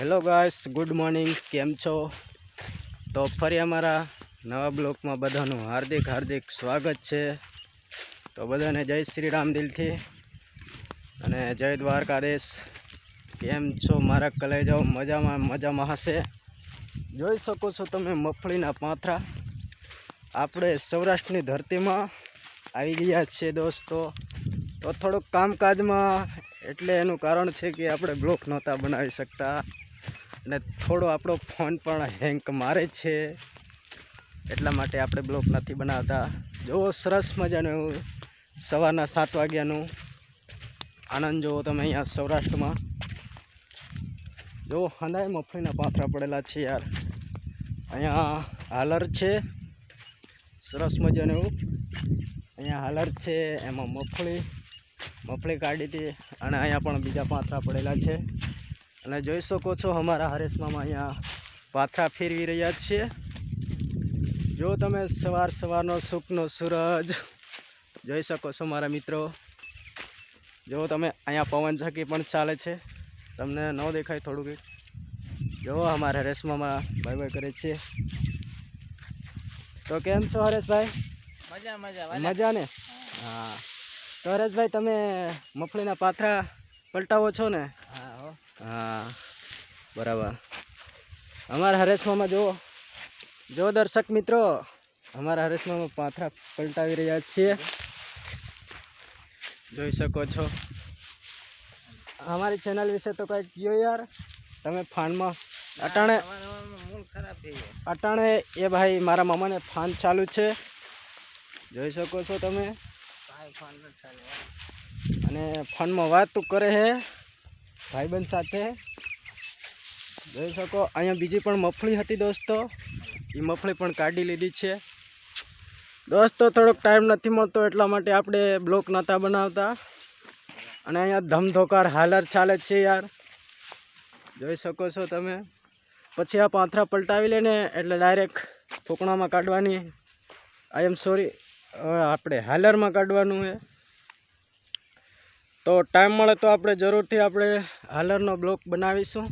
Hello guys good morning કેમ છો? તો ફરી અમારા નવા બ્લોકમાં બધાનું હાર્દિક હાર્દિક સ્વાગત છે. તો બધાને જય શ્રી રામ દિલથી. અને જય દ્વારકાધીશ. કેમ છો મારા કલેજાઓ? મજામાં મજામાં હશે? જોઈ શકો છો તમે મગફળીના પાથરા. આપણે સૌરાષ્ટ્રની ધરતીમાં આવી ગયા છીએ દોસ્તો. તો થોડુંક કામકાજમાં, એટલે એનું કારણ છે કે આપણે બ્લોક નહોતા બનાવી શકતા. અને થોડો આપણો ફોન પણ હેંક મારે છે. એટલા માટે આપણે બ્લોક નથી બનાવતા. જુઓ સરસ મજાનું એવું સવારના સાત વાગ્યાનું આનંદ જુઓ તમે અહીંયા સૌરાષ્ટ્રમાં. જુઓ હંદાય મફળીના પાથરા પડેલા છે યાર. અહીંયા હાલર છે. સરસ મજાનું એવું. અહીંયા હાલર છે, એમાં મફળી મફળી કાઢી હતી અને અહીંયા પણ બીજા પાથરા પડેલા છે. અને જોઈ શકો છો અમારા હરેશમાં અહીંયા પાથરા ફેરવી રહ્યા છીએ જો તમે સવાર સવારનો સુખનો સૂરજ જોઈ શકો છો મારા મિત્રો. જો તમે અહીંયા પવન ઝકી પણ ચાલે છે. તમને ન દેખાય થોડું કંઈક. જો અમારા હરેશમામાં ભાઈ ભાઈ કરે છે. તો કેમ છો હરેશભાઈ? મજા મજા મજા ને હા. તો હરેશભાઈ તમે મફળીના પાથરા પલટાવો છો ને? હા બરાબર. અમારા હરેશમાં જુઓ જો દર્શક મિત્રો અમારા હરેશમાં પાથરા પલટાવી રહ્યા છીએ. જોઈ શકો છો. અમારી ચેનલ વિશે તો કંઈક કયો યાર તમે ફાનમાં અટાણે અટાણે એ ભાઈ મારા મામાને ફાન ચાલુ છે. જોઈ શકો છો તમે. અને ફોનમાં વાત તો કરે છે ભાઈબંધ સાથે. જોઈ શકો, અહીંયા બીજી પણ મફળી હતી દોસ્તો. એ મફળી પણ કાઢી લીધી છે. દોસ્તો, થોડોક ટાઈમ નથી મળતો એટલા માટે આપણે બ્લોક નહોતા બનાવતા. અને અહીંયા ધમધોકાર હાલર ચાલે છે યાર. જોઈ શકો છો તમે. પછી આ પાથરા પલટાવી લઈને એટલે ડાયરેક્ટ ફૂકણામાં કાઢવાની. આઈ એમ સોરી આપણે હાલરમાં કાઢવાનું છે. તો ટાઈમ મળે તો આપણે જરૂરથી આપણે હાલરનો બ્લોક બનાવીશું.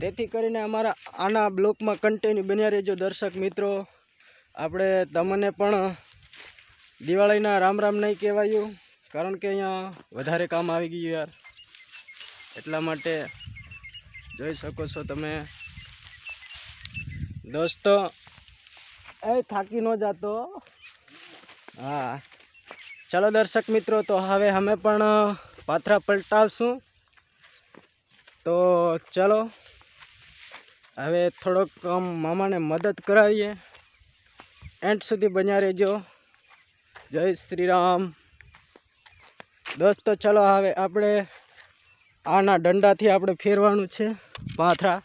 તેથી કરીને અમારા આના બ્લોકમાં કન્ટિન્યુ બન્યા રહેજો દર્શક મિત્રો. આપણે તમને પણ દિવાળીના રામ રામ નહીં કહેવાયું, કારણ કે અહીંયા વધારે કામ આવી ગયું યાર. એટલા માટે જોઈ શકો છો તમે. દોસ્તો, એ થાકી ન જાતો. હા. ચલો દર્શક મિત્રો, તો હવે અમે પણ પાથરા પલટાવશું. તો ચાલો, હવે થોડોક મામાને મદદ કરાવીએ. એન્ડ સુધી બન્યા રહેજો. જય શ્રી રામ દોસ્તો, ચાલો હવે આપણે આના દંડાથી આપણે ફેરવાનું છે, પાથરા.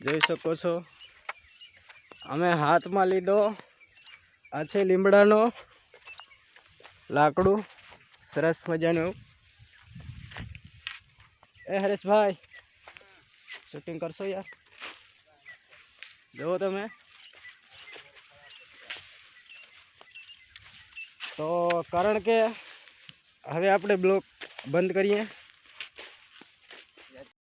જોઈ શકો છો. અમે હાથમાં લીધો. આ છે લીમડાનો. લાકડું. સરસ મજાનું એ હરેશભાઈ શૂટિંગ કરશો યાર? જુઓ તમે. તો કારણ કે હવે આપણે બ્લોક બંધ કરીએ.